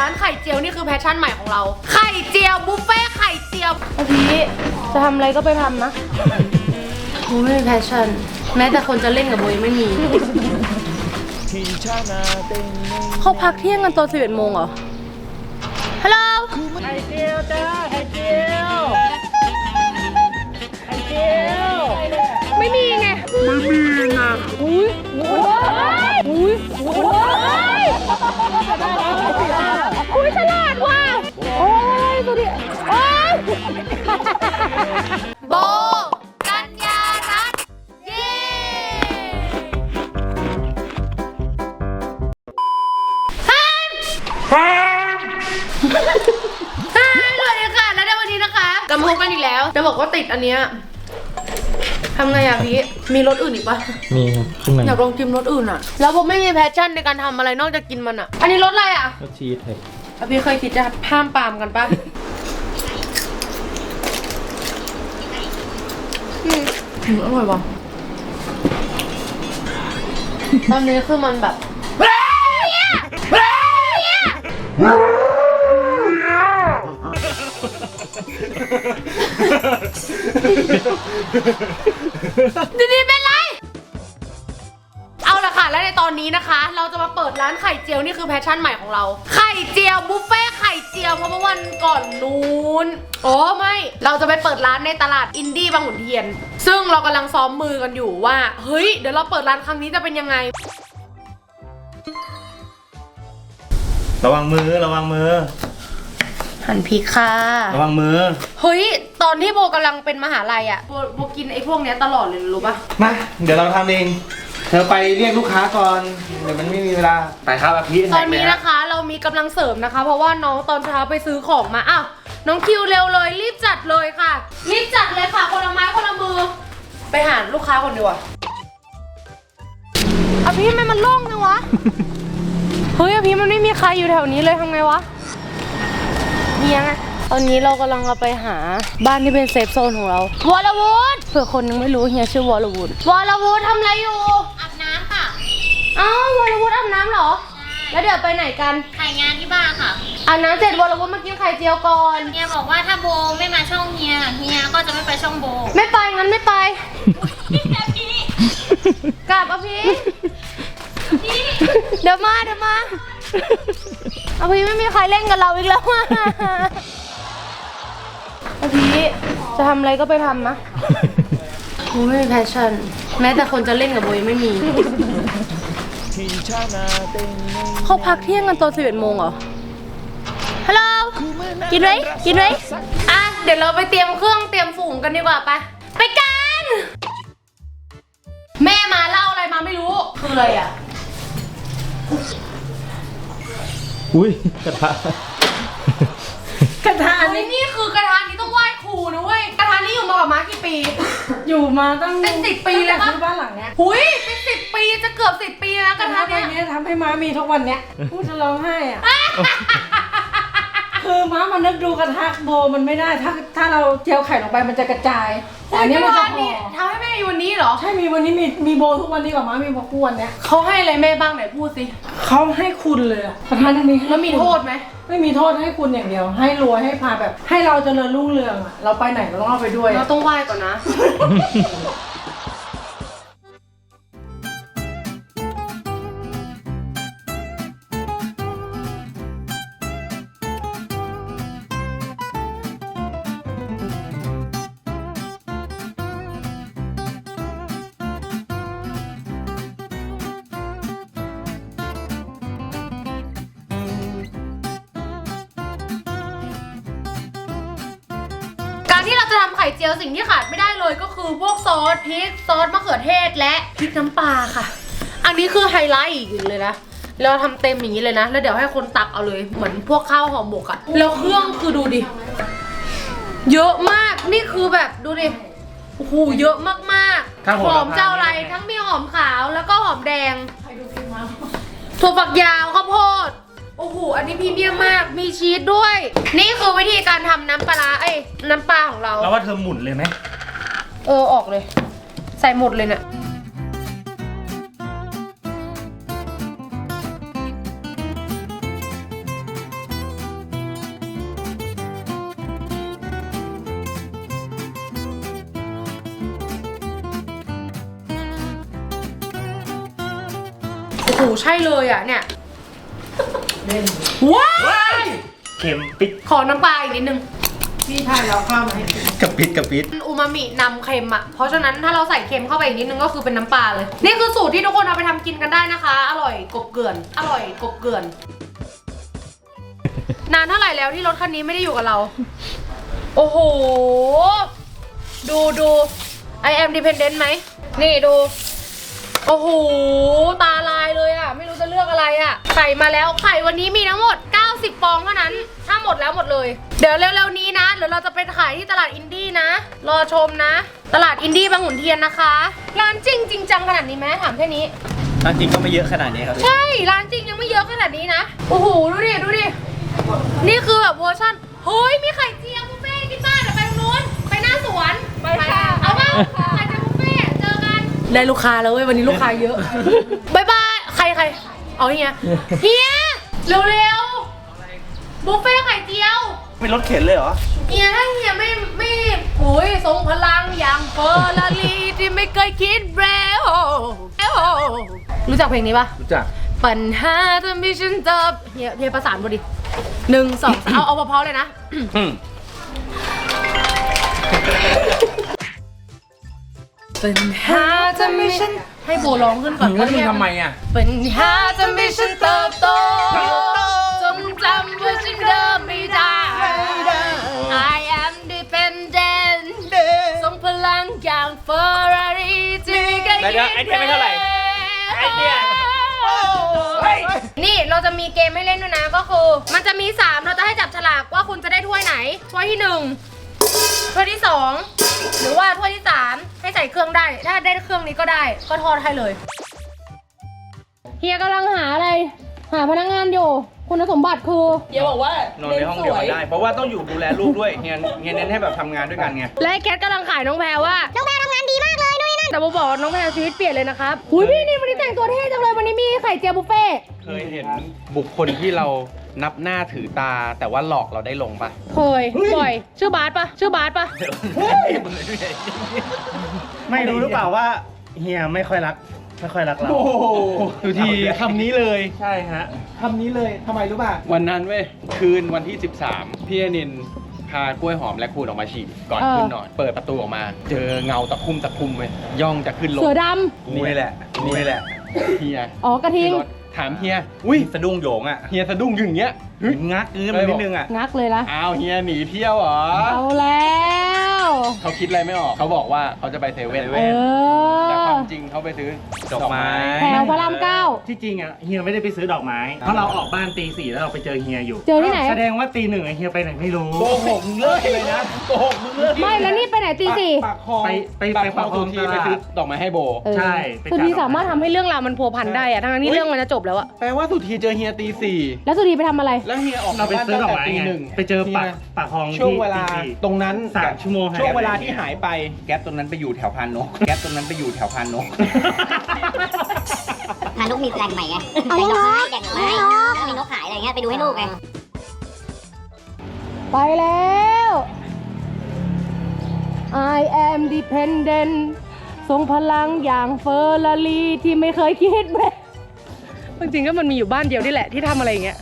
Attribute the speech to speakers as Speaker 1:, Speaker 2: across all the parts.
Speaker 1: ร้านไข่เจียวนี่คือแพชชั่นใหม่ของเรา ไข่เจียวบุฟเฟ่ต์ไข่เจียวพี่จะทำอะไรก็ไปทำนะโอ้ไม่มีแพชชั่น แม้แต่คนจะเล่นกับโบยังไม่มี เขาพักเที่ยงกันตอน11โมงเหรอ ฮัลโหล
Speaker 2: ไข่เจียวจ้าไข่เจียวไข่เจียว
Speaker 1: ไม่มีไง ไม่มีไงอุ้ยอุ้ยอุ้ย อุ้ยฉลาดว่ะ โอ้ยดูดิโอ้ยโบกัญญารัตน์เย้ฮันฮันสวัสดีค่ะ และในวันนี้นะคะกลับมาพบกันอีกแล้ว จะบอกว่าติดอันเนี้ย ทำไงอะพี่ มีรสอื่นอีกปะ
Speaker 3: มีครับขึ้นมา
Speaker 1: อยากลองชิมรสอื่นอะแล้วผมไม่มีแพชชั่นในการทำอะไรนอกจากกินมันอะอันนี้รสอะไรอะ
Speaker 3: รสชีสครับ
Speaker 1: อะพี่เคยคิดจะห้ามปรามกันปะอืมอืมอร่อยว่ะตอนนี้คือมันแบบ ดีๆเป็นไร เอาละค่ะ และในตอนนี้นะคะ เราจะมาเปิดร้านไข่เจียวนี่คือแพชชั่นใหม่ของเรา ไข่เจียวบุฟเฟ่ต์ไข่เจียวเพราะเมื่อวันก่อนนู้นโอ้ไม่ เราจะไปเปิดร้านในตลาดอินดี้บางขุนเทียน ซึ่งเรากำลังซ้อมมือกันอยู่ว่า เฮ้ย เดี๋ยวเราเปิดร้านครั้งนี้จะเป็นยังไง
Speaker 3: ระวังมือระวังมือ
Speaker 1: หันพริกค่ะ
Speaker 3: ระวังมือ
Speaker 1: เฮ้ยต อนที่โบกำลังเป็นมหาลัยอะโบโบกินไอ้พวกเนี้ยตลอดเลยรู้ปะ
Speaker 3: มา เดี๋ยวเราทำเอง เธอไปเรียกลูกค้าก่อน เดี๋ยวมันไม่มีเวลา ไปครับอาพี่
Speaker 1: ตอนนี้นะคะ เรามีกำลังเสริมนะคะ เพราะว่าน้องตอนเช้าไปซื้อของมาอ้าวน้องคิวเร็วเลย รีบจัดเลยค่ะ รีบจัดเลยค่ะ คนละไม้คนละมือ ไปหาลูกค้าคนดีกว่าอะพี่ทำไมมันโล่งจังวะ เฮ้ยอะพี่มันไม่มีใครอยู่แถวนี้เลยทำไงวะเฮียไง ตอนนี้เรากำลังจะไปหาบ้านที่เป็นเซฟโซนของเราวอลวูดเผื่อคนนึงไม่รู้เฮียชื่อวอลวูดวอลวูดทำอะไรอยู่
Speaker 4: อาบน้ำค่ะ
Speaker 1: อ้าววอลวูดอาบน้ำเหรอ แล้วเดี๋ยวไปไหนกัน
Speaker 4: ถ่ายงานที่บ้านค่ะ
Speaker 1: อาบน้ำเสร็จวอลวุฒิมากินไข่เจียวก่อน
Speaker 4: เฮียบอกว่าถ้าโบไม่มาช่องเฮียเฮียก็จะไม่ไปช่องโบ
Speaker 1: ไม่ไปงั้นไม่ไป
Speaker 4: แบบนี้
Speaker 1: กลับอภีเดี๋ยวมาเดี๋ยวมาอภีไม่มีใครเล่นกับเราอีกแล้วอะ อภีจะทำอะไรก็ไปทำนะโบไม่มีแพชชั่น แม้แต่คนจะเล่นกับโบยังไม่มี เขาพักเที่ยงกันตอน11โมงเหรอ ฮัลโหล กินไหมกินไหมอะ เดี๋ยวเราไปเตรียมเครื่องเตรียมฝูงกันดีกว่าไป ไปกัน แม่มาเล่าอะไรมาไม่รู้ คืออะไรอะ
Speaker 3: อุ้ยกระทะ
Speaker 2: ก ระทะ
Speaker 1: อัน
Speaker 2: นี่
Speaker 1: นี้ นี่คือกระทานนี้ต้องไหว้ครูนะเว้ย กระทานนี้อยู่มากับม้ากี่ปี
Speaker 2: อยู่มาตั้ง
Speaker 1: เป็นสิบปีเลยปะ
Speaker 2: ตั้งแต่ซื้อบ้านหลังเนี้ย
Speaker 1: หุยเป็นสิบปีจะเกือบสิบปีแล้วก
Speaker 2: ก
Speaker 1: ระ
Speaker 2: ระ
Speaker 1: ทา
Speaker 2: ทะ
Speaker 1: น
Speaker 2: ใบ
Speaker 1: เนี้ย
Speaker 2: เนี้ยทำให้ม้ามีทุกวันเนี้ยพูดจะร้องไห้อะ คือม้ามันนึกดูกระทะโบมันไม่ได้ ถ้าถ้าเราเจียวไข่ลงไปมันจะกระจายแต่อันเนี้ยมันจะ
Speaker 1: กรทา
Speaker 2: พ
Speaker 1: นี้
Speaker 2: อ
Speaker 1: ทำให้แม่อยู่วันนี้เหรอ
Speaker 2: ใช่มีวันนี้มีมีโบทุกวันนี้กว่าม้ามีโบทุกวันเนี้ย
Speaker 1: เขาให้อะไรแม่บ้างไหนพูดสิ
Speaker 2: เขาให้คุณเลยอะประธานนี้ให้
Speaker 1: แล้วมี
Speaker 2: คุณ
Speaker 1: โทษไหม
Speaker 2: ไม่มีโทษให้คุณอย่างเดียว ให้รวยให้พาแบบ ให้เราเจริญรุ่งเรืองอะเราไปไหนเราต้องเอาไปด้วย
Speaker 1: เราต้องไหว้ก่อนนะ พวกซอสพริกซอสมะเขือเทศและพริกน้ำปลาค่ะ อันนี้คือไฮไลท์อีกอย่างเลยนะเราทำเต็มอย่างนี้เลยนะ แล้วเดี๋ยวให้คนตักเอาเลยเหมือนพวกข้าวห่อหมกอะแล้วเครื่องคือดูดิ เยอะมากนี่คือแบบดูดิโอ้โหเยอะมาก
Speaker 3: ถ้า
Speaker 1: ๆ
Speaker 3: โห
Speaker 1: ห
Speaker 3: ระพา
Speaker 1: อมเจ้าอะไรทั้งมีหอมขาวแล้วก็หอมแดงถั่วฝักยาวข้าวโพดโอ้โหอันนี้พรีเมียมมากมีชีสด้วย นี่คือวิธีการทำน้ำปลาร้าเอ้ยน้ำปลาของเรา
Speaker 3: แล้วว่าเธอหมุนเลยไหม
Speaker 1: เออออกเลย ใส่หมดเลยเนะี่ยโอ้โหใช่เลยอะเนี่ยว้าย
Speaker 2: เข็มปิด
Speaker 1: ขอน้ำปลาอีกนิดนึง พี่ชายเราข้าวมาให้
Speaker 3: กระปิดกระปิด
Speaker 1: อูมามินำเค็มอะ เพราะฉะนั้นถ้าเราใส่เค็มเข้าไปอีกนิดนึงก็คือเป็นน้ำปลาเลย นี่คือสูตรที่ทุกคนเอาไปทำกินกันได้นะคะ อร่อยกบเกลื่อน อร่อยกบเกลื่อน นานเท่าไหร่แล้วที่รถคันนี้ไม่ได้อยู่กับเรา โอ้โห ดูดู I am dependent ไหม นี่ดู โอ้โห ตาลายเลยอะไม่รู้จะเลือกอะไรอะไข่มาแล้วไข่วันนี้มีทั้งหมด 90ฟองเท่านั้น ถ้าหมดแล้วหมดเลย เดี๋ยวเร็วๆนี้นะเดี๋ยวเราจะไปขายที่ตลาดอินดี้นะ รอชมนะ ตลาดอินดี้บางขุนเทียนนะคะ ร้านจริงจริงจังขนาดนี้ไหมถามแค่นี้
Speaker 3: จริงก็ไม่เยอะขนาดนี้ครับ
Speaker 1: ใช่ ร้านจริงยังไม่เยอะขนาดนี้นะ โอ้โห ดูดิ ดูดิ นี่คือแบบเวอร์ชันเฮ้ย มีไข่เจียวบุฟเฟ่ต์ที่บ้านเดี๋ยวไปตรงนู้น ไปหน้าสวน ไปค่ะ เอาเปล่าไได้ลูกค้าแล้วเว้ยวันนี้ลูกค้าเยอะบายบายใครใครเอาเฮียเฮียเร็วๆบุฟเฟ่ต์ไข่เจียว
Speaker 3: เป็นรถเข็นเลยเหรอ
Speaker 1: เฮียถ้าเฮียไม่ไม่โอ้ยทรงพลังอย่างเฟอร์รารีที่ไม่เคยคิดเร็วรู้จักเพลงนี้ปะ
Speaker 3: รู้จัก
Speaker 1: ปัญหาทำให้ฉันเติบเฮียเฮียประสานบดิหนึ่งสองสามเอาเอาเพราะๆเลยนะ ปัญหาทำให้ฉันให้โบร้องขึ้นก่อน
Speaker 3: แล้วมึงทำไมอะ
Speaker 1: ปัญหาทำให้ฉันเติบโตจงจำว่าฉันเดิมไม่ได้ I am dependent ทรงพลังอย่างเฟอร์รารีที่ไม่เคย
Speaker 3: เดี๋ยวๆไอเดียไม่เท่าไหร่ไอเดียเฮ้ย
Speaker 1: นี่เราจะมีเกมให้เล่นด้วยนะก็คือ มันจะมี 3 เราจะให้จับฉลากว่าคุณจะได้ถ้วยไหนถ้วยที่ 1 ถ้วยที่2หรือว่าถ้วยที่3ให้ใส่เครื่องได้ ถ้าได้เครื่องนี้ก็ได้ ก็ทอดให้เลย เฮียกำลังหาอะไร หาพนักงานอยู่ คุณสมบัติคือ
Speaker 3: นอนในห้องเดียวกันได้ เพราะว่าต้องอยู่ดูแลลูกด้วยเฮียเฮียเน้นให้แบบทำงานด้วยกันไง
Speaker 1: และไอ้แคทกำลังขายน้องแพรว่า น้องแพรทำงานดีมากเลยนู่นนี่นั่นแต่โบบอกว่าน้องแพรชีวิตเปลี่ยนเลยนะครับอุ้ยพี่นี่วันนี้แต่งตัวเท่จังเลยวันนี้มีไข่เจียวบุฟเฟ่ต์
Speaker 5: เคยเห็นบุคคลที่เรา นับหน้าถือตาแต่ว่าหลอกเราได้ลงปะ
Speaker 1: เคยบ่อย ชื่อบาสปะชื่อบาสปะ
Speaker 2: ไม่รู้หรือเปล่าว่าเฮียไม่ค่อยรัก ไม่ค่อยรักเรา
Speaker 5: ดูทีคำนี้เลย
Speaker 2: ใช่ฮะ
Speaker 3: ทำนี้เลยทำไมรู้ป่ะ
Speaker 5: วันนั้นเว้ยคืนวันที่ 13 พี่อนินพากล้วยหอมและคูณออกมาฉีดก่อนขึ้นนอน เปิดประตูออกมา เจอเงาตะคุ่มตะคุ่มเว้ยย่องจะขึ้นรถ
Speaker 1: เสือด
Speaker 3: กูนี่แหละกูนี่แหละ
Speaker 5: เฮียำ
Speaker 1: อ๋อกระทิง
Speaker 5: ขึ้นรถ ถามเฮีย อุ้ย
Speaker 3: สะดุ้งโหยงอะ
Speaker 5: เฮียสะดุ้งอยู่อย่างเงี้ยเฮ้ย
Speaker 3: งักอื้อมันนิดนึงอะ
Speaker 1: งักเลยละ
Speaker 5: อ้าวเฮียหนีเที่ยวเหรอ
Speaker 1: เอาแล้ว
Speaker 5: เขาคิดอะไรไม่ออกเขาบอกว่าเขาจะไปเซเว่น
Speaker 1: เอ
Speaker 5: แต่
Speaker 1: อ
Speaker 5: ความจริงเขาไปซื้อ
Speaker 3: ดอกไม้
Speaker 1: แถวพระรามเก้า
Speaker 2: ที่จริงอะเฮียไม่ได้ไปซื้อดอกไม้ เพราะเราออกบ้านตีสี่แล้วเราไปเจอเฮียอยู่
Speaker 1: เจอที่ไหน
Speaker 2: แสดงว่าตีหนึ่งอะเฮียไปไหนไม่รู้
Speaker 3: โกหกมึงเลิกเลยนะโกหกมึงเลิก
Speaker 1: ไม่แล้วนี่ ไปไหนตีสี่
Speaker 3: ปากคลอง
Speaker 2: ไปไป
Speaker 5: ปา
Speaker 2: ไป
Speaker 5: กคลองสุธีไปซื้อดอกไม้ให้โบ
Speaker 1: เออ
Speaker 2: ใช่ไป
Speaker 1: สุ
Speaker 2: จัด
Speaker 1: ธี
Speaker 2: ดอกไม้
Speaker 1: สามารถทำให้เรื่องราวมันพัวพันได้อะทั้งๆที่เรื่องมันจะจบแล้วอะ
Speaker 5: แปลว่าสุธีเจอเฮียตีสี่
Speaker 1: แล้วสุธีไปทำอะไร
Speaker 5: แล้วเฮียออก
Speaker 2: เราไปซื้อดอกไม้
Speaker 5: ตี
Speaker 2: ไง
Speaker 5: หนึ่ง
Speaker 2: ไปเจอปาก
Speaker 5: ฮีย
Speaker 2: ปากคลอง
Speaker 5: ช่วง
Speaker 2: ที่
Speaker 5: เวลา
Speaker 2: ตีสี่
Speaker 5: ตรงนั้น
Speaker 2: สามชั่วโมงหาย
Speaker 5: ช่วงเวลา
Speaker 2: ไป
Speaker 5: ที่หายไป แก๊สตรงนั้นไปอยู่แถวพานนก แก๊สตรงนั้นไปอยู่แถวพานนก
Speaker 6: พานุกมีแปลงใหม่ไงแปลงดอกไม้แดงดอกไม้แล้วมีนกขายอะไรเงี้ยไปดูให้ลูกไง
Speaker 1: ไปแล้ว I am dependent ทรงพลังอย่างเฟอร์รารีที่ไม่เคยคิดแบบจริงๆก็มันมีอยู่บ้านเดียวนี่แหละที่ทำอะไรอย่างเงี้ย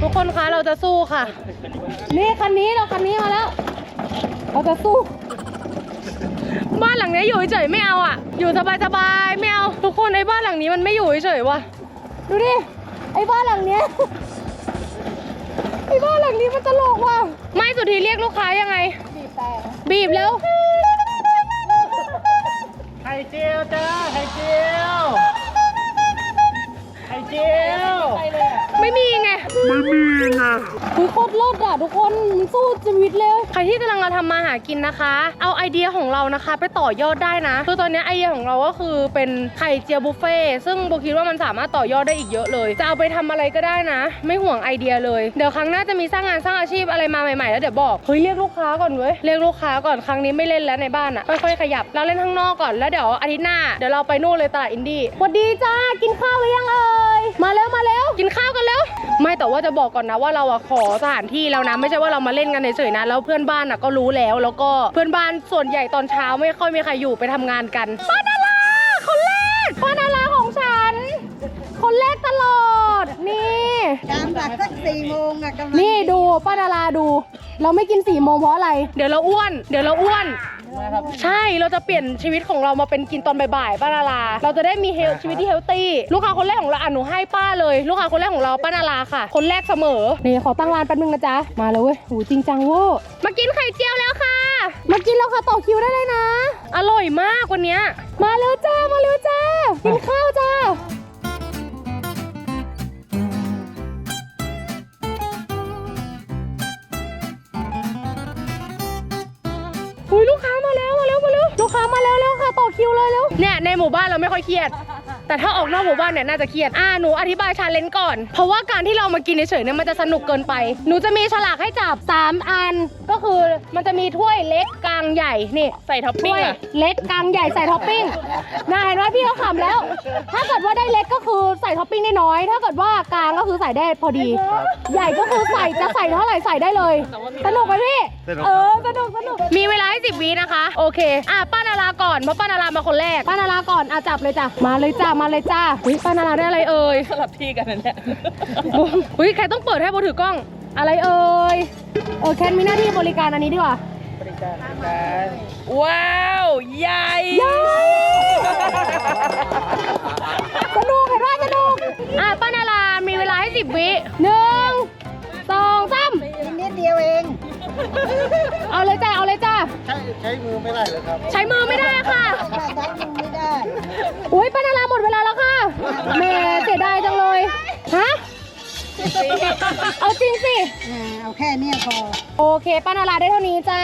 Speaker 1: ทุกคนคะเราจะสู้ค่ะ นี่คันนี้เราคันนี้มาแล้ว เราจะสู้ บ้านหลังนี้อยู่เฉยไม่เอาอะ อยู่สบายๆไม่เอา ทุกคนไอ้บ้านหลังนี้มันไม่อยู่เฉยว่ะ ดูดิ ไอ้บ้านหลังเนี้ย ไอ้บ้านหลังนี้มันตลกว่ะ ไม่สุดทีเรียกลูกค้ายังไง บีบแต่บีบแล้ว
Speaker 2: ไข่เจียวจ้าไข่เจียว ไข่เจียว
Speaker 1: ไม่มีไง ไม่มีไงคือโคตรเลิศอะทุกคนมันสู้ชีวิตเลย ใครที่กำลังมาทำมาหากินนะคะ เอาไอเดียของเรานะคะ ไปต่อยอดได้นะคือตอนนี้ไอเดียของเราก็คือเป็นไข่เจียวบุฟเฟ่ต์ซึ่งโบคิดว่ามันสามารถต่อยอดได้อีกเยอะเลย จะเอาไปทำอะไรก็ได้นะ ไม่ห่วงไอเดียเลย เดี๋ยวครั้งหน้าจะมีสร้างงานสร้างอาชีพอะไรมาใหม่ๆแล้วเดี๋ยวบอกเฮ้ยเรียกลูกค้าก่อนเว้ยเรียกลูกค้าก่อนครั้งนี้ไม่เล่นแล้วในบ้านอะค่อยๆขยับเราเล่นข้างนอกก่อนแล้วเดี๋ยวอาทิตย์หน้าเดี๋ยวเราไปนู่นเลยตลาดอินดี้สวัสดีจ้ากินข้าวหรือยังเอ่ยมาแล้วมาแล้วกินข้าวกันแล้วไม่แต่ว่าจะบอกก่อนนะว่าเราอะขอสถานที่แล้วนะไม่ใช่ว่าเรามาเล่นกันเฉยๆนะแล้วเพื่อนบ้านอะก็รู้แล้ว แล้วก็เพื่อนบ้านส่วนใหญ่ตอนเช้าไม่ค่อยมีใครอยู่ไปทำงานกันป้าดาราคนแรกป้าดาราของฉัน คนแรกตลอดนี่
Speaker 7: ตามหลักสักสี่โมงอะกำลัง
Speaker 1: นี่ดูป้าดาราดู เราไม่กินสี่โมงเพราะอะไร เดี๋ยวเราอ้วน เดี๋ยวเราอ้วน ใช่เราจะเปลี่ยนชีวิตของเรามาเป็นกินตอนบ่ายๆป้าดาราเราจะได้มีเฮลชีวิตที่เฮลตี้ลูกค้าคนแรกของเราอะหนูให้ป้าเลย ลูกค้าคนแรกของเราป้าดาราค่ะ คนแรกเสมอนี่ขอตั้งร้านแป๊บนึงนะจ๊ะมาเลยเว้ยหูจริงจังเว้ยมากินไข่เจียวแล้วค่ะ มากินแล้วค่ะต่อคิวได้เลยนะ อร่อยมากวันเนี้ยมาเร็วจ้ามาเร็วจ้ากินข้าวจ้าอุ้ยลูกค้า คิวเลยแล้วเนี่ยในหมู่บ้านเราไม่ค่อยเครียด แต่ถ้าออกนอกหมู่บ้านเนี่ยน่าจะเครียดอ่าหนูอธิบายชาเลนจ์ก่อน เพราะว่าการที่เรามากินเฉยๆเนี่ยมันจะสนุกเกินไป หนูจะมีฉลากให้จับ 3 อัน ก็คือมันจะมีถ้วยเล็กกลางใหญ่นี่ ใส่ท็อปปิ้งเล็กกลางใหญ่ใส่ท็อปปิ้งน่าเห็นไหมพี่เขาขำแล้ว ถ้าเกิดว่าได้เล็กก็คือใส่ท็อปปิ้งได้น้อย ถ้าเกิดว่ากลางก็คือใส่ได้พอดี ใหญ่ก็คือใส่จะใส่เท่าไหร่ใส่ได้เลย สนุกไหมพี่เออสนุกสนุกมีเวลาให้สิบวินะคะ โอเค อะป้านาราก่อนเพราะป้านารามาคนแรกป้านาราก่อนอะจับเลยจ้ะมาเลยจ้ามาเลยจ้าเฮ้ยป้านาราได้อะไรเอ่ยสลับที่กันนั่นแหละเฮ้ยใครต้องเปิดให้โบถือกล้อง อะไรเอ่ยเออแคนมีหน้าที่บริการอันนี้ดีกว่า
Speaker 2: ว้าวใหญ่
Speaker 1: เย้สนุกเห็นว่าสนุกอะป้านารามีเวลาให้สิบวิหนึ่
Speaker 7: ง
Speaker 1: เอาเลยจ้าเอาเลยจ้า
Speaker 3: ใช้ใช้มือไม่ได้เลยครับ
Speaker 1: ใช้มือไม่ได้ค่ะ
Speaker 7: ถ้าดันไม่ได้
Speaker 1: อุ้ยป้านาราหมดเวลาแล้วค่ะแหม่เสียดายจังเลยฮะเอาจริงสิ
Speaker 7: อ่าเอาแค่เนี้ยพอ
Speaker 1: โอเคป้านาราได้เท่านี้จ้า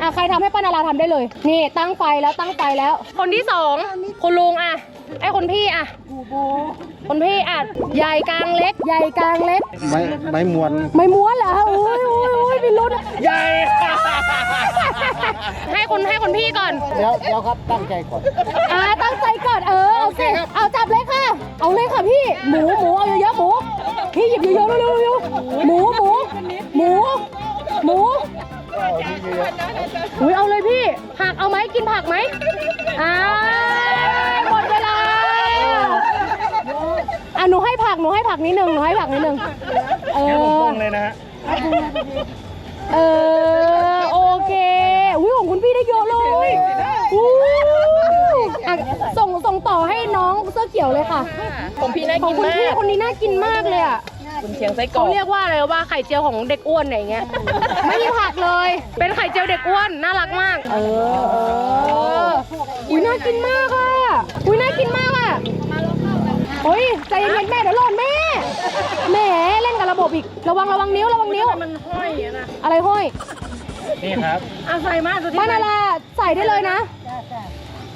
Speaker 1: อะใครทำให้ป้านาราทำได้เลย นี่ตั้งไฟแล้วตั้งไฟแล้ว คนที่สองคุณลุงอะไอ้คนพี่อะ คนพี่อะใหญ่กลางเล็ก ใหญ่กลางเล็ก
Speaker 3: ไม้ไม้มวน
Speaker 1: ไม่ม้วนเหรออุ้ยอุ้ยอุ้ยมีลุ้นใหญ่ ให้คนให้คนพี่ก่อน
Speaker 3: เดี๋ยวเดี๋ยวครับตั้งใจก่อน
Speaker 1: อ่าตั้งใจก่อนเออโอเคเอาจับเลยค่ะ เอาเลยค่ะพี่ หมูหมูเอาเยอะๆหมู พี่หยิบเยอะๆเร็วๆเร็วๆหมูหมูหมูหมูอุ้ยเอาเลยพี่ผักเอาไหมกินผักไหมอ่า ผักหนูให้ผักนิดนึงหนูให้ผักนิดนึงเออ
Speaker 3: เลยนะฮะ
Speaker 1: เออโอเคอุ้ยของคุณพี่ได้เยอะเลยอู้อะส่งส่งต่อให้น้องเสื้อเขียวเลยค่ะ
Speaker 2: ผมพี่น่า
Speaker 1: ของ
Speaker 2: กิน
Speaker 1: คุณ
Speaker 2: มา
Speaker 1: พี่
Speaker 2: ก
Speaker 1: คนนี้น่ากินมากเลยอะ
Speaker 2: คุณเชียงไส้กรอ
Speaker 1: เขา
Speaker 2: ก
Speaker 1: เรียกว่าอะไรว่าไข่เจียวของเด็กอ้วนอะไรอย่างเงี้ยไม่มีผักเลย เป็นไข่เจียวเด็กอ้วนน่ารักมากเออเอออุ้ยน่ากินมากอะอุ้ยน่ากินมากอะเฮ้ยใจเย็นๆแม่เดี๋ยวหล่นแม่ แหมเล่นกับระบบอีก ระวังระวังนิ้วระวังนิ้ว
Speaker 2: มันห้อยอะนะ
Speaker 1: อะไรห้อย
Speaker 3: นี่ครับ
Speaker 2: เอาใส่มาสุดที่
Speaker 1: ป้านาราใส่ได้เลยนะ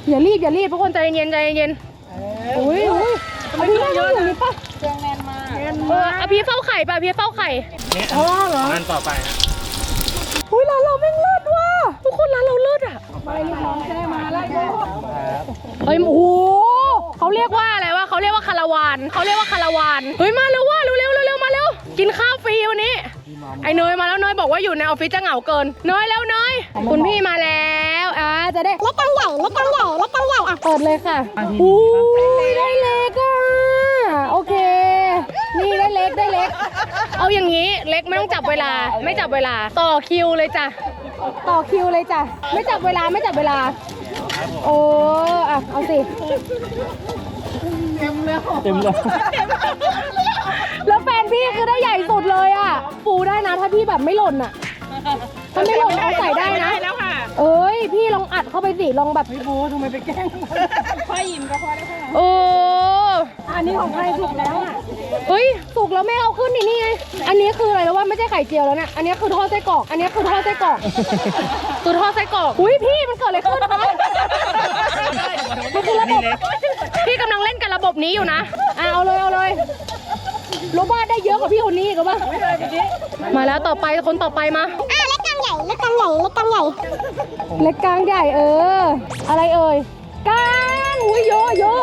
Speaker 1: อย่ารีบอย่ารีบทุกคนใจเย็นใจเย็นอุ้ยอุ้ยอันนี้น่าจะอยู่นี่ปะเออเอาพี่เฝ้าไข่ป่ะพี่เฝ้าไข่
Speaker 3: นี่อันต่อไปฮะ
Speaker 1: อุ้ยร้านเราแม่งเลิศว่ะทุกคนร้านเราเลิศอะเฮ้ยโอ้โห เขาเรียกว่าอะไรวะเขาเรียกว่าคาราวานเขาเรียกว่าคาราวานเฮ้ยมาเร็วว่าเร็วเร็วเร็วเร็วมาเร็วกินข้าวฟรีวันนี้ ไอ้เนยมาแล้วเนยบอกว่าอยู่ในออฟฟิศจะเหงาเกินเนยแล้วเนยคุณพี่มาแล้วอ่าจะได้
Speaker 6: เล็กกำใหญ่เล็กกำใหญ่เล็กกำใหญ่อะ
Speaker 1: เปิดเลยค่ะอู้ยได้เล็กอะโอเคนี่ได้เล็กได้เล็ก เอาอย่างนี้เล็กไม่ต้องจับเวลา ไม่จับเวลา ต่อคิวเลยจ้ะต่อคิวเลยจ้ะไม่จับเวลาไม่จับเวลา โอ้อะเอาสิ
Speaker 3: เต็มเลย
Speaker 1: แล้วแฟนพี่คือได้ใหญ่สุดเลยอะ ปูได้นะถ้าพี่แบบไม่หล่นอะ ถ้าไม่หล่นเอาใส่ได้นะ
Speaker 2: แล้วค่ะ
Speaker 1: เอ้ย พี่ลองอัดเข้าไปสิ ลองแบบ
Speaker 2: โบทำไมไปแกล้งพ่อยิ้มก็พอแล้วค่ะ
Speaker 1: เออ
Speaker 2: อันนี้ของใครถูกแล้วอะ
Speaker 1: เฮ้ยสุกแล้วแม่เอาขึ้นดินี่ไง อันนี้คืออะไรแล้วว่าไม่ใช่ไข่เจียวแล้วเนี่ย อันนี้คือทอดไส้กรอก อันนี้คือทอดไส้กรอก คือทอดไส้กรอกอุ้ยพี่มันเกิดอะไรขึ้นคะมันคือระบบพี่กำลังเล่นกับระบบนี้อยู่นะอะเอาเลยเอาเลยรู้ว่าได้เยอะกว่าพี่คนนี้อีกหรือเปล่ามาแล้วต่อไปคนต่อไปมา
Speaker 6: อ่าเล็กกำใหญ่เล็กกำใหญ่เล็กกำใหญ่
Speaker 1: เล็กกลางใหญ่เออ อะไรเอ่ยกลางอุ้ยเยอะเยอะ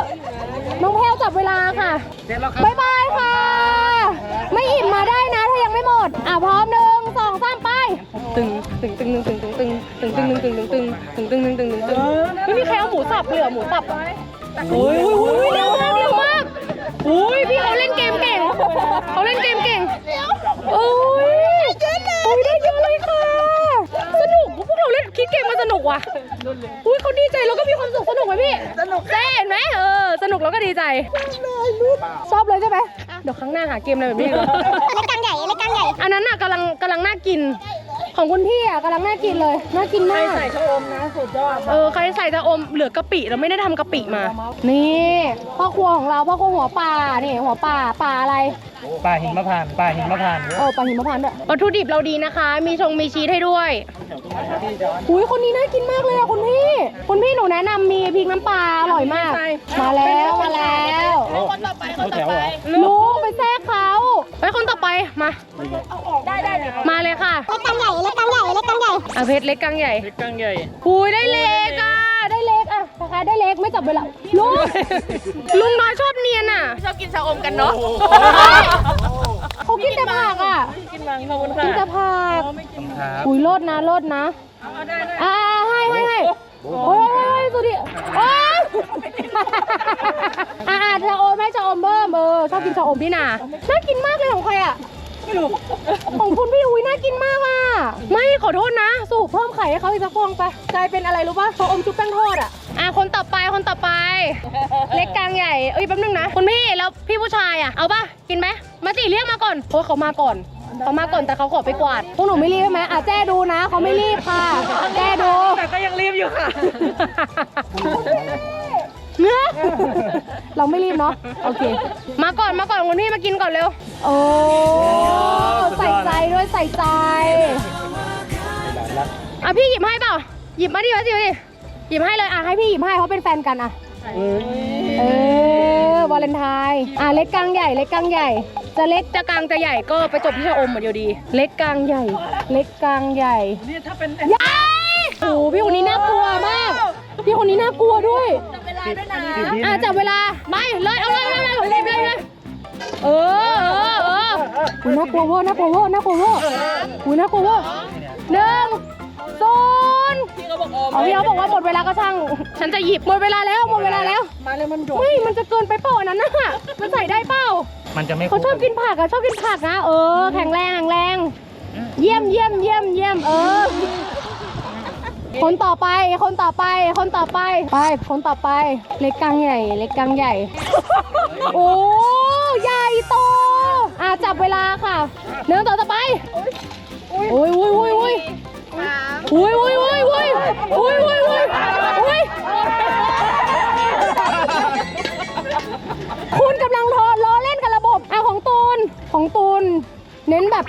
Speaker 1: น้องแพลวจับเวลาค่ะ
Speaker 3: เสร็จแล้วครับ
Speaker 1: บายบายค่ะ ไม่อิ่มมาได้นะถ้ายังไม่หมด อะพร้อมหนึ่งสองสาม ไปตึงตึงตึงตึงตึงตึงตึงตึงตึงตึงตึงตึงตึงตึงตึงตึงตึงไม่มีใครเอาหมูสับเลยเหรอหมูสับโอ้ยโอ้ยโอ้ยเร็วมากเร็วมากโอ้ยพี่เขาเล่นเกมเก่งเขาเล่นเกมเก่งโอ้ยโอ้ยได้เยอะเลยค่ะสนุกพวกเราเล่นคิดเกมมาสนุกว่ะอุ้ยเขาดีใจแล้วก็มีความสุขสนุกไหมพี่สนุกเเห็นไหมเออสนุกแล้วก็ดีใจชอบเลยใช่ไหมเดี๋ยวครั้งหน้าหาเกมอะไรแบบนี้ดีกว่า
Speaker 6: เล็กกลางใหญ่เล็กกลางใหญ่
Speaker 1: อันนั้นน่ะกำลังกำลังน่ากิน ของคุณพี่อะกำลังน่ากินเลยน่ากินมาก
Speaker 7: ใส่ชะอมนะสุดยอด
Speaker 1: เออใครใส่จะอมเหลือกะปิเราไม่ได้ทำกะปิมา นี่พ่อครัวของเราพ่อครัวหัวป่านี่หัวป่าป่าอะไร
Speaker 2: ป่าหิมพานต์ป่าหิมพานต์
Speaker 1: เออปลาหิมพานต์ด้วยวัตถุดิบเราดีนะคะ มีชงมีชีสให้ด้วยอุ้ยคนนี้น่ากินมากเลยอะคุณพี่คุณพี่หนูแนะนำมีพริกน้ำปลาอร่อยมาก มาแล้วมาแล้ว
Speaker 2: เขาแถวเหรอ
Speaker 1: ลุงไปแทรกเขา ไปคนต่อไปมาได้ได้มาเลยค่ะ
Speaker 6: เล็กกลางใหญ่เล็กกลางใหญ่เล็กกลางใหญ่
Speaker 1: อะเพชรเล็กกลางใหญ่
Speaker 2: เล็กกลางใหญ่
Speaker 1: หุยได้เล็กอะได้เล็กอะนะคะได้เล็กไม่จับเวลาลุงลุงน้อยชอบเนียนอะ
Speaker 4: ชอบกินชาอมกันเนาะ
Speaker 1: เขากินแต่ผักอะ
Speaker 2: กินมังขอบคุณ
Speaker 1: กิน
Speaker 2: ค่ะ
Speaker 1: แต่ผัก
Speaker 2: ครับ
Speaker 1: หุยโลดนะโลดนะอ่าให้ให้ให้โอ้ย สุดดิโอ้ยอ่าจะโอมให้จะอมเบิ่มเออชอบกินชาอมพี่นาน่ากินมากเลยของใครอะของคุณพี่อุ้ยน่ากินมากอะ ไม่ขอโทษนะ สูบเพิ่มไข่ให้เขาอีกสักฟองไปกลายเป็นอะไรรู้ป่ะชาอมชุบแป้งทอดอะอะคนต่อไปคนต่อไป เล็กกลางใหญ่เอ้ยแป๊บนึงนะคุณพี่แล้วพี่ผู้ชายอะเอาป่ะกินไหมมาสิเรียกมาก่อนเพราะเขามาก่อน เขามาก่อนแต่เขาขอไปกวาด พวกหนูไม่รีบใช่ไหมอะแจ้ดูนะเขาไม่รีบค่ะ แจ้ดู
Speaker 2: แต่ก็ยังรีบอยู่ค่ะ
Speaker 1: เนื้อเราไม่รีบเนาะ โอเค มาก่อนมาก่อนคุณพี่มากินก่อนเร็ว โอ้ใส่ใจด้วยใส่ใจ อะพี่หยิบให้เปล่า หยิบมาดิมาดิมาดิหยิบให้เลยอะให้พี่หยิบให้เขาเป็นแฟนกันอะ เออวาเลนไทน์อะเล็กกลางใหญ่เล็กกลางใหญ่ จะเล็กจะกลางจะใหญ่ก็ไปจบที่ชะอมเหมือนเดียวดี เล็กกลางใหญ่ เล็กกลางใหญ่
Speaker 2: นี่ถ้าเป็น
Speaker 1: ใหญ่โอ้โหพี่คนนี้น่ากลัวมาก พี่คนนี้น่ากลัวด้วยอะจับเวลาไปเลยเอาเลยเอาเลยเอาเลยเลยเลยเออเออเอออุ้ยน่ากลัวเวอร์น่ากลัวเวอร์น่ากลัวเวอร์อุ้ยน่ากลัวเวอร์หนึ่ง ศูนย์เอาพี่เขาบอกว่าหมดเวลาก็ช่าง ฉันจะหยิบหมดเวลาแล้วหมดเวลาแล้ว
Speaker 2: มาเลยมันหยด
Speaker 1: ไม่มันจะเกินไปเปล่าอันนั้นน่ะ มันใส่ได้เปล่า
Speaker 2: มันจะไม่
Speaker 1: เขาชอบกินผักอะชอบกินผักนะเออ แข็งแรงแข็งแรง เยี่ยมเยี่ยมเยี่ยมเยี่ยมเออ คนต่อไป คนต่อไป คนต่อไป ไป คนต่อไป เล็กกลางใหญ่ เล็กกลางใหญ่ โอ้ ใหญ่โต อะจับเวลาค่ะเดินต่อต่อไป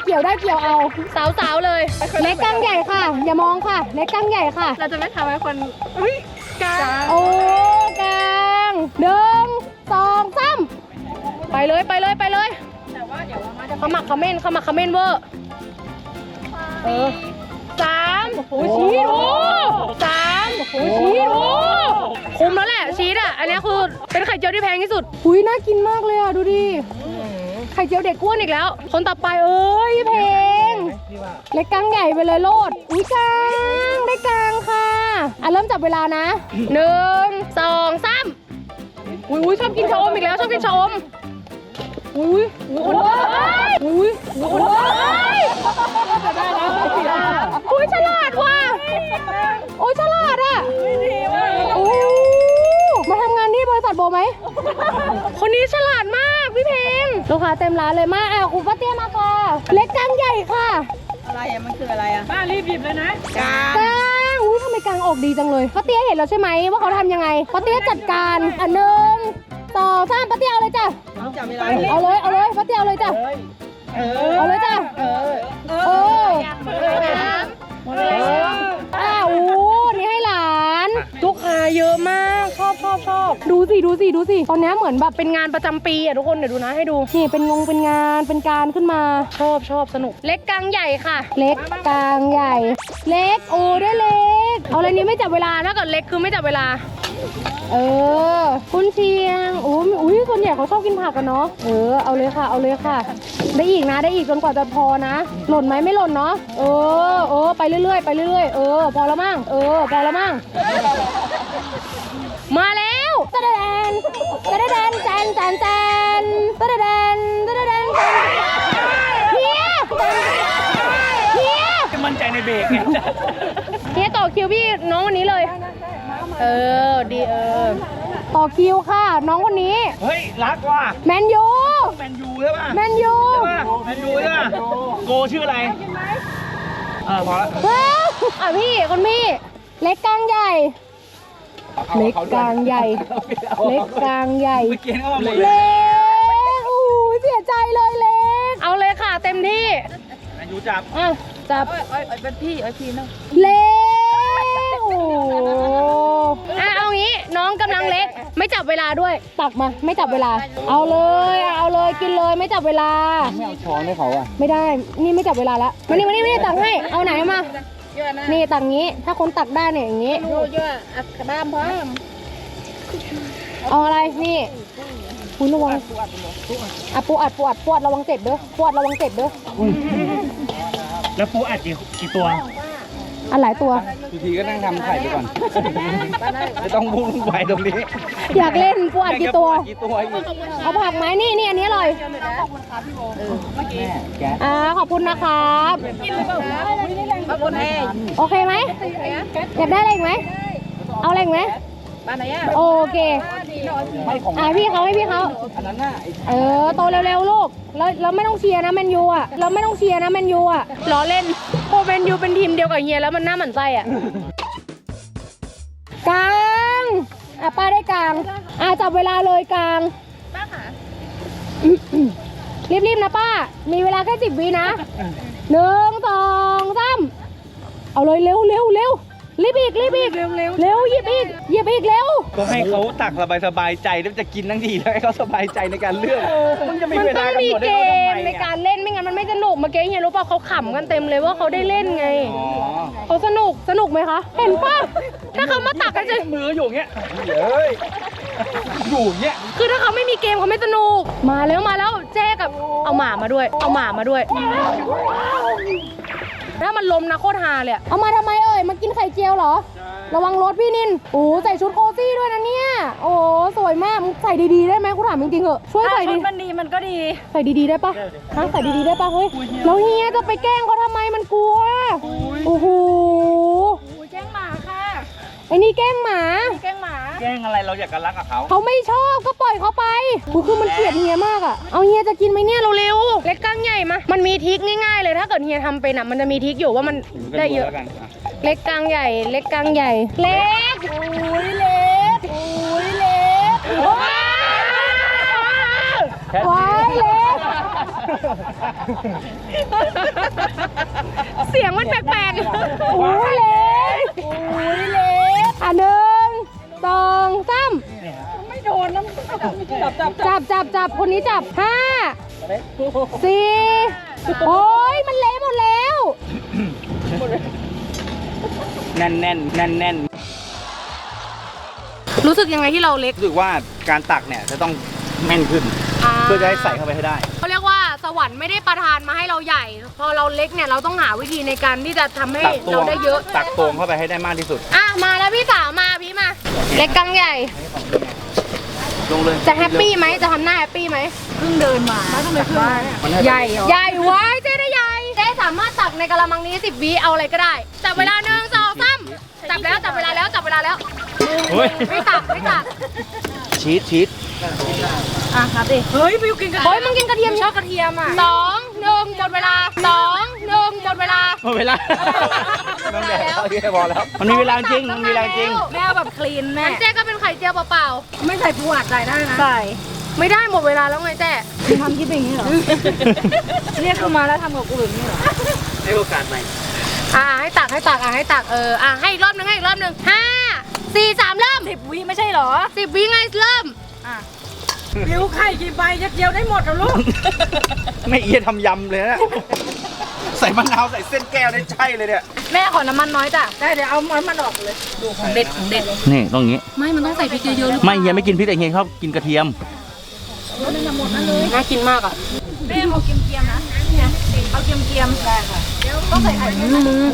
Speaker 1: เน้นแบบเกี่ยวได้เกี่ยวเอาสาวๆเลยเล็กกลางใหญ่ค่ะ อย่ามองค่ะเล็กกลางใหญ่ค่ะ
Speaker 4: เราจะไม่ทำให้คน
Speaker 1: โอ้กลางหนึ่งสองสามไปเลยไปเลยไปเลยขมักเขม้นขมักเขม้นเวอร์เออสามโอ้ชีสโอ้สามโอ้ชีสโอ้คุ้มแล้วแหละชีสอะ อันนี้คือเป็นไข่เจียวที่แพงที่สุดหุยน่ากินมากเลยอะ ดูดิ ไข่เจียวเด็กอ้วนอีกแล้ว คนต่อไปเอ้ยเพลงเล็กกลางใหญ่ไปเลยโลดอุ้ยกลางได้กลางค่ะอะเริ่มจับเวลานะหนึ่งสองสามอุ้ยชอบกินชะอมอีกแล้วชอบกินชะอมอุ้ยอุ้ยคนอุ้ยอุ้ยคนอุ้ยฉลาดว่ะโอ้ยฉลาดอะโอ้ โบไหม คนนี้ฉลาดมากพี่เพลงลูกค้าเต็มร้านเลยมากอะคุณป้าเตี้ยมาค่ะ เล็กกลางใหญ่ค่ะ
Speaker 7: อะไรอะมันคืออะไรอะ
Speaker 2: ป้ารีบหยิบเลยนะ
Speaker 1: กลางอุ้ยทำไมกลางออกดีจังเลยป้าเตี้ยเห็นแล้วใช่ไหมว่าเขาทำยังไงป้าเตี้ยจัดการอะหนึ่งสองสามป้าเตี้ยเอาเลยจ้ะ
Speaker 7: จับเวลา
Speaker 1: เอาเลยเอาเลยป้าเตี้ยเอาเลยจ้ะ
Speaker 7: เออ
Speaker 1: เอาเลยจ้ะ
Speaker 7: เออ
Speaker 1: เอออ้าวอู้นี่ให้หลาน ลูกค้าเยอะมากชอบชอบชอบดูสิดูสิดูสิตอนนี้เหมือนแบบเป็นงานประจำปีอะทุกคนเดี๋ยวดูนะให้ดูนี่เป็นงงเป็นงานเป็นการขึ้นมาชอบชอบสนุก เล็กกลางใหญ่ค่ะ เล็กกลางใหญ่ เล็กโอ้ได้เล็ก เอาอะไรนี้ไม่จับเวลาถ้าเกิดเล็กคือไม่จับเวลา เออ คุณเชียงอุ้ยอุ้ยส่วนใหญ่เขาชอบกินผักกันเนาะ เออ เอาเลยค่ะ เอาเลยค่ะ ได้อีกนะ ได้อีกจนกว่าจะพอนะ หล่นไหมไม่หล่นเนาะ เออ เออ ไปเรื่อยๆ ไปเรื่อยๆ เออ พอแล้วมั้ง เออ พอแล้วมั้ง มาแล้วตะแดนตะแดนแจนแจนแจนตะแดนตะแดนเฮียเฮีย
Speaker 2: มั่นใจในเบรกเนี่ย
Speaker 1: เฮียต่อ คิวพี่น้องคนนี้เลย เออดีเออ ต่อคิวค่ะ น้องคนนี้
Speaker 2: เฮ้ย รักว่ะ
Speaker 1: แมนยู
Speaker 2: แมนยูใช่ป่ะ
Speaker 1: แมนยู
Speaker 2: ใช่ป่ะแมนยูใช่ป่ะโกชื่ออะไรเออพอแล้ว
Speaker 1: เฮ้ยอะพี่คนพี่ เล็กกลางใหญ่ เล็กกลางใหญ่ เล็กกลางใหญ่
Speaker 2: เมื่อกี้เขามาหมดเลย
Speaker 1: เล็กอู้ยเสียใจเลยเล็ก เอาเลยค่ะเต็มที่
Speaker 2: แมนยูจับ
Speaker 1: อะจับ
Speaker 7: เอ้ยเอ้ยเอ้ยเป็นพี่เอ้ยพี่เนาะ
Speaker 1: เล็กโอ้โหอะเอางี้น้องกำลังเล็ก ไม่จับเวลาด้วย ตักมา ไม่จับเวลา เอาเลยอะเอาเลยกินเลยไม่จับเวลา
Speaker 3: ไม่เอาช้อนให้เขาอะ
Speaker 1: ไม่ได้ นี่ไม่จับเวลาละมานี่มานี่มานี่ตักให้ เอาไหนมา
Speaker 7: เยอะนะ
Speaker 1: นี่ตักงี้ ถ้าคนตักได้เนี่ยอย่างงี้
Speaker 7: เยอะเยอะอัดกระด้ามพร้อม
Speaker 1: เอาอะไร นี่คุณระวังอะปูอัดปูอัดปูอัดระวังเจ็บเด้อปูอัดระวังเจ็บเด้อ
Speaker 2: แล้วปูอัดกี่กี่ตัว
Speaker 1: อันหลายตัว
Speaker 3: ทีทีก็นั่งทำไข่ไปก่อน ไม่ต้องบุ้งไปตรงนี้
Speaker 1: อยากเล่นปูอัดกี่ตัว
Speaker 3: กี่ตัวอีก
Speaker 1: เอาผักไหมนี่นี่อันนี้อร่อย
Speaker 3: แม่แกะ
Speaker 1: อ่าขอบคุณนะครับ
Speaker 7: ขอบคุณเอง
Speaker 1: โอเคไหมอยากได้อะไรอีกไหมเอาอะไรอีกไหม
Speaker 7: บ้านไหนอะ
Speaker 1: โอเค
Speaker 3: ไม่ของ
Speaker 1: อ่าพี่เขาให้พี่เขา
Speaker 3: อันนั้นน่ะไอ้
Speaker 1: เออโตเร็วๆลูกแล้วเราไม่ต้องเชียร์นะแมนยูอะเราไม่ต้องเชียร์นะแมนยูอะล้อเล่น โอแมนยูเป็นทีมเดียวกับเฮียแล้วมันน่าหมั่นไส้อะกลางอะป้าได้กลางอะจับเวลาเลยกลาง
Speaker 7: ป้าค่ะ
Speaker 1: รีบๆนะป้า มีเวลาแค่สิบวินะหนึ่งสองสามเอาเลยเร็วเร็วเร็ว รีบอีกรีบอีกเร็วเร็วเร็วหยิบอีกหยิบอีกเร็ว
Speaker 2: ก็ให้เขาตักสบายสบายๆใจแล้วจะกินทั้งทีแล้วให้เขาสบายใจในการเลือกมึงจะมี
Speaker 1: มัน
Speaker 2: เว
Speaker 1: ต้
Speaker 2: ลา
Speaker 1: อง
Speaker 2: กำ
Speaker 1: มี
Speaker 2: หนด
Speaker 1: เก
Speaker 2: ให้เขาทำ
Speaker 1: ม
Speaker 2: ไม
Speaker 1: ใน
Speaker 2: อะ
Speaker 1: การเล่นไม่งั้นมันไม่สนุกเมื่อกี้เฮียรู้ป่ะเขาขำกันเต็มเลยว่าเขาได้เล่นไง
Speaker 2: อ๋อ
Speaker 1: เขาสนุกสนุกไหมคะ เห็นป่ะถ้าเขามาตักกันจะ
Speaker 2: มืออยู่อย่างเงี้ยเฮ้ยอยู่อย่างเงี้ย
Speaker 1: คือถ้าเขาไม่มีเกมเขาไม่สนุกมาแล้วมาแล้วเจ๊กับเอาหมามาด้วย เอาหมามาด้วย ถ้ามันล้มนะโคตรฮาเลยอะเอามาทำไมเอ่ย มากินไข่เจียวเหรอ ระวังรถพี่นินโอ้ใส่ชุดโคซี่ด้วยนะเนี่ย โอ้สวยมากมึงใส่ดีๆได้ไหมกูถามจริงๆเหอะ ช่วยใส่ดี
Speaker 7: มันดีมันก็ดี
Speaker 1: ใส่ดีๆได้ปะฮะใส่ดีๆได้ปะเฮ้ย แล้วเฮียจะไปแกล้งเขาทำไมมันกลัว โอ้โห
Speaker 7: แกล้งหมาค่ะ
Speaker 1: ไอ้นี่แกล้งหมา
Speaker 7: แกล้งหมา
Speaker 2: แกล้งอะไรเราอยากกันรักกับเขา
Speaker 1: เขาไม่ชอบก็ปล่อยเขาไปอุ๊ยคือมันเกลียดเฮียมากอะเอาเฮียจะกินไหมเนี่ยเร็วๆเล็กกลางใหญ่มามันมีทริกง่ายๆเลยถ้าเกิดเฮียทำเป็นอะมันจะมีทริกอยู่ว่ามันได้เยอะ
Speaker 2: แล้วกันอะ
Speaker 1: เล็กกลางใหญ่ เล็กกลางใหญ่ เล็กอุ้ยเล็กอุ้ยเล็กว้าว ว้ายเล็กเสียงมันแปลกๆอุ้ยเล็กอุ้ยเล็กอะหนึ่งสองสาม
Speaker 7: ไม่โดนนะจับจับ
Speaker 1: จับจับจับคนนี้จับห้าสี่โอ้ยมันเละหมดแล้ว
Speaker 2: แน่นแน่นแน่นแน่น
Speaker 1: รู้สึกยังไงที่เราเล็ก
Speaker 2: รู้สึกว่าการตักเนี่ยจะต้องแม่นขึ้น เพื่อจะให้ใส่เข้าไปให้ได้
Speaker 1: เขาเรียกว่าสวรรค์ไม่ได้ประทานมาให้เราใหญ่ พอเราเล็กเนี่ยเราต้องหาวิธีในการที่จะทำให้
Speaker 2: ตักตว
Speaker 1: เรา
Speaker 2: ง
Speaker 1: ได้เยอะ
Speaker 2: ตักตวงเข้าไปให้ได้มากที่สุด
Speaker 1: อะมาแล้วพี่สาวมาพี่มา เล็กกลางใหญ่
Speaker 2: ลงเลย
Speaker 1: จะแฮปปี้ไหมจะทำหน้าแฮปปี้ไหม
Speaker 7: เพิ่งเดินมาทำไมเพิ่งมา
Speaker 2: มันน่าจะ
Speaker 7: ใหญ่เหรอ
Speaker 1: ใหญ่ไว้เจ๊ได้ใหญ่เจ๊สามารถตักในกระมังนี้สิบวิเอาอะไรก็ได้จับเวลาหนึ่งสองสามจับแล้วจับเวลาแล้วจับเวลาแล้ว
Speaker 2: เฮ้ย
Speaker 1: ไม่ตักไม่ตัก
Speaker 2: ชีสชีส
Speaker 7: อะครับดิเฮ้ยฟิวกินกัน
Speaker 1: โอ้ยมึงกินกระเทียมชอบกระเทียมอะสองหนึ่งหมดเวลาสองหนึ่งหมดเวลา
Speaker 2: หมดเวลาต้องแดดเท่าที่พอแล้ว มันมีเวลาจริง มันมีเวลาจริง
Speaker 7: แม่เอาแบบคลีนแม่
Speaker 1: งั้นเจ๊ก็เป็นไข่เจียวเปล่า
Speaker 7: ไม่ใส่ปูอัดใส่ได้นะใส่
Speaker 1: ๆไม่ได้หมดเวลาแล้วไงเจ๊
Speaker 7: ทำคิดเป็นอย่างนี้เหรอเนี่ยคือมาแล้วทำกับกูแบบนี้เหรอ
Speaker 2: ให้โอกาสใหม่
Speaker 1: อ่าให้ตักให้ตักอะให้ตักเอออะให้อีกรอบนึงให้อีกรอบนึงห้าสี่สามเริ่ม
Speaker 7: สิบวิไม่ใช่เหรอ
Speaker 1: สิบวิไงเริ่ม
Speaker 7: ฟิวไข่กี่ใบจะเจียวได้หมดเหรอลูก
Speaker 2: ไม่เอียทำยำเลยนะ
Speaker 5: ใส่มะนาวใส่เส้นแก้วได้ใช่เลยเนี่ย
Speaker 7: แม่ขอน้ำมันน้อยจ้ะได้เดี๋ยวเอาน้ำมันออกเลย ดูของเด็ดของเด็ด
Speaker 3: นี่ต้องอย่างนี้
Speaker 1: ไม่ มันต้องใส่พริกเยอะๆหรือเป
Speaker 3: ไม่
Speaker 1: ล่า
Speaker 3: เฮียไม่กินพริกแต่เฮียชอบกินกระเทียม
Speaker 1: น่ากินมากอะ
Speaker 7: แม่เอาเกียมๆนะเนี่ยเอาเกียมๆได้ค่ะต้องใส่ไข่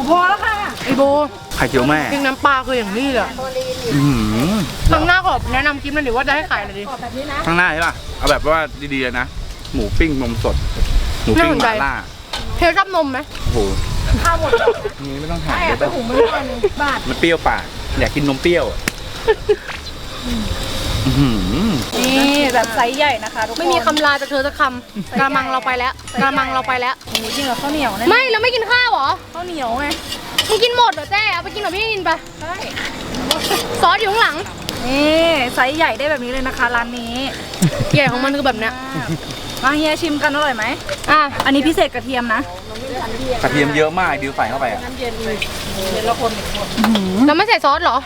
Speaker 7: พอแล้วค่ะ
Speaker 1: ไอโบ
Speaker 3: ไข่เจียวแม่
Speaker 1: พริกน้ำปลาคืออย่างนี้เลยอะ
Speaker 3: อื้อหือ
Speaker 1: ครั้งหน้าขอแนะนำคลิปหนั่นดิว่าจะให้ขายอะไรดี
Speaker 3: ข้างหน้าใช่ป่ะ เอาแบบว่าดีๆเลยนะ หมูปิ้งนมสด หมูปิ้ง
Speaker 1: น่าสน
Speaker 3: ห
Speaker 1: ใจ
Speaker 3: มาล่า
Speaker 1: เทชอบนมไหม
Speaker 3: โอ้โห
Speaker 7: ข้าวหมด
Speaker 3: นี่ไม่ต้องถ่าย
Speaker 7: แอ
Speaker 3: เล
Speaker 7: บ
Speaker 3: ย
Speaker 7: ไป
Speaker 3: ป่ะ
Speaker 7: หุงไม่ได้เลยบาท
Speaker 3: มันเปรี้ยวปาก อยากกินนมเปรี้ยวอะอื้อหือ
Speaker 7: นี่แบบไซส์ใหญ่นะคะทุกคน
Speaker 1: ไม่มีคำลาจากเธอสักคำกระมังเราไปแล้วกระมังเราไปแล้ว
Speaker 7: โอ้โหจริงเหรอข้าวเหนียวนะ
Speaker 1: ไม่เราไม่กินข้าวเหรอ
Speaker 7: ข้าวเหนียวไง
Speaker 1: มึงกินหมดเหรอเจ๊เอาไปกินกับพี่นินไป
Speaker 7: ใช่
Speaker 1: ซอสอยู่ข้างหลัง
Speaker 7: นี่ไซส์ใหญ่ได้แบบนี้เลยนะคะร้านนี้
Speaker 1: ใหญ่ของมันคือแบบเนี้ย
Speaker 7: มาเฮียชิมกันอร่อยไหม
Speaker 1: อะ
Speaker 7: อันนี้พิเศษกระเทียมนะ
Speaker 3: กระเทียมเยอะมากดิวใส่เข้าไปอะ
Speaker 1: เราไม่ใส่ซอสเหรอ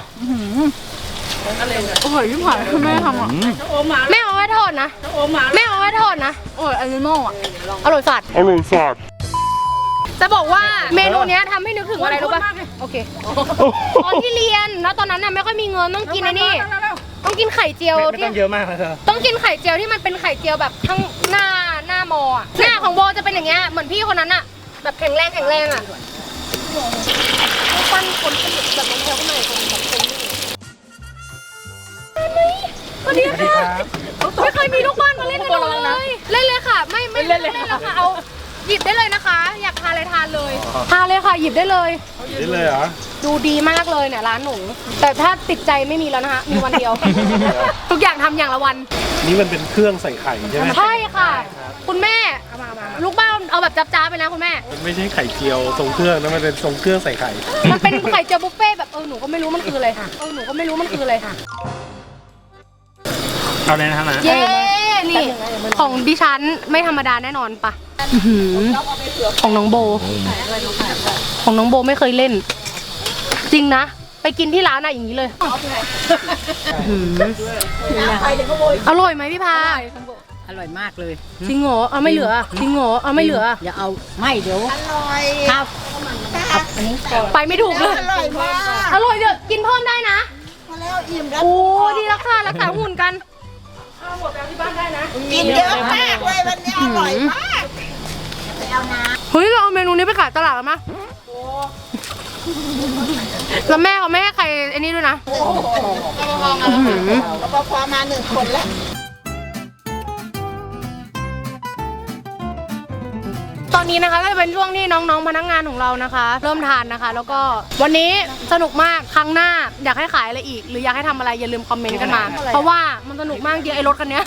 Speaker 7: โอ้ยยิ่งหายแม่ทำอะ
Speaker 3: อืม
Speaker 1: แม่เอาไว้ทอดนะแม่เอาไว้ทอดนะ
Speaker 7: โอ้ยอันนี้โม่อะ
Speaker 1: อร่อยสัตว์ อร่อยสัตว์ จะบอกว่าเมนูเนี้ยทำให้นึกถึงอะไรรู้ป่ะโอเคตอนที่เรียนแล้วตอนนั้นน่ะไม่ค่อยมีเงินต้องกินไอ้นี่ ต้องกินไข่เจียว
Speaker 3: ไม่
Speaker 1: ที่
Speaker 3: ต้องเยอะมากนะเธอ
Speaker 1: ต้องกินไข่เจียวที่มันเป็นไข่เจียวแบบทั้งหน้าหน้ามออะหน้าของโบจะเป็นอย่างเงี้ยเหมือนพี่คนนั้นอะแบบแข็งแรงแข็งแรงอะปั้นคนสนิทแบบมันแถวข้างในคนแบบคนนี้สวัสดีค่ะไม่เคยมีลูกบ้านมาเล่นกันเลยเล่นเลยค่ะ ไม่ไม่เล่นเลยค่ะเอา หยิบได้เลยนะคะ อยากทานอะไรทานเลย ทานเลยค่ะ หยิบได้เลย
Speaker 3: นี่เลยเหรอ
Speaker 1: ดูดีมากเลยเนี่ยร้านหนู แต่ถ้าติดใจไม่มีแล้วนะคะ มีวันเดียว ทุกอย่างทำอย่างละวัน
Speaker 2: นี่มันเป็นเครื่องใส่ไข่ใช่ไหม
Speaker 1: ใช่ค่ะ คุณแม่ ลูกบ้านเอาแบบจ้าบๆไปนะคุณแม่
Speaker 2: มันไม่ใช่ไข่เจียวทรงเครื่องนะมันเป็นทรงเครื่องใส่ไข่
Speaker 1: มันเป็นไข่เจียวบุฟเฟ่ต์แบบเออหนูก็ไม่รู้มันคืออะไรค่ะ เออหนูก็ไม่รู้มันคืออะไรค่ะ
Speaker 2: เอาเลยนะครับนะ
Speaker 1: เย้ นี่ของดิฉันไม่ธรรมดาแน่นอนปะอื้อหือของน้องโบ ของน้องโบไม่เคยเล่น จริงนะ ไปกินที่ร้านอะอย่างนี้เลยอื้อหืออร่อยไหมพี่พา
Speaker 8: อร่อยมากเลย
Speaker 1: จริงเหรอเอาไม่เหลือจริงเหรอเอาไม่เหลือ
Speaker 8: อย่าเอาไม่เดี๋ยวอร่อยครับครับอันนี้ก่อน
Speaker 1: ไปไม่ถูกเลย อร่อยมากอร่อยเดี๋ยวกินเพิ่มได้นะมาแล้วอิ่มแล้วโอ้ดีแล้วค่ะรักษาหุ่นกัน
Speaker 9: กินเยอะมากเลยวันนี้อร่อยมาก
Speaker 1: เฮ้ยเราเอาเมนูนี้ไปขายตลาดแล้วมั้ยแล้วแม่เขาไม่ให้ใครไอ้นี่ด้วยนะ
Speaker 9: รปภมาหนึ่งคนแล้ว
Speaker 1: ตอนนี้นะคะก็จะเป็นช่วงที่น้องๆพนักงานของเรานะคะ เริ่มทานนะคะ แล้วก็วันนี้สนุกมากครั้งหน้าอยากให้ขายอะไรอีก หรืออยากให้ทำอะไรอย่าลืมคอมเมนต์กันมา เพราะว่ามันสนุกมากจริงไอ้รถคันเนี้ย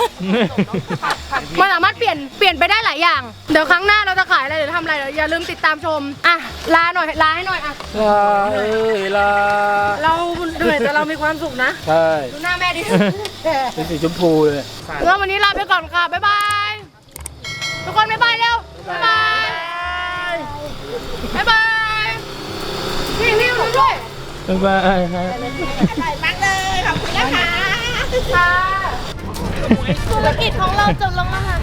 Speaker 1: มันสามารถเปลี่ยนเปลี่ยนไปได้หลายอย่าง เดี๋ยวครั้งหน้าเราจะขายอะไรหรือทำอะไรเดี๋ยวอย่าลืมติดตามชมอะลาหน่อยลาให้หน่อยอะ
Speaker 2: ลาเอ้ยลา
Speaker 1: เราเหนื่อยแต่เรามีความสุขนะ
Speaker 2: ใช่
Speaker 1: ดูหน้าแม่ดิ
Speaker 2: เป็นสีชมพูเลย
Speaker 1: แล้ววันนี้ลาไปก่อนค่ะ บ๊ายบาย ทุกคนบ๊ายบายเร็ว บ๊ายบาย บ๊ายบายนี่นี่ดูด้วย
Speaker 2: บ๊ายบายครับ
Speaker 9: มากเลยขอบคุณนะคะ
Speaker 1: ค่ะธุรกิจของเราจบลงแล้วค่ะ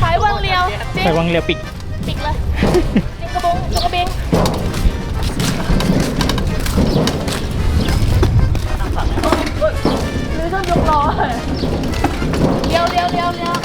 Speaker 1: ขายวังเลียวจริง
Speaker 2: ไปวังเรียวปิก
Speaker 1: ปิกเลยจริงกระบงจงกระเบงหรือต้องยกล้อเลี้ยวเลี้ยวเลี้ยวเลี้ยว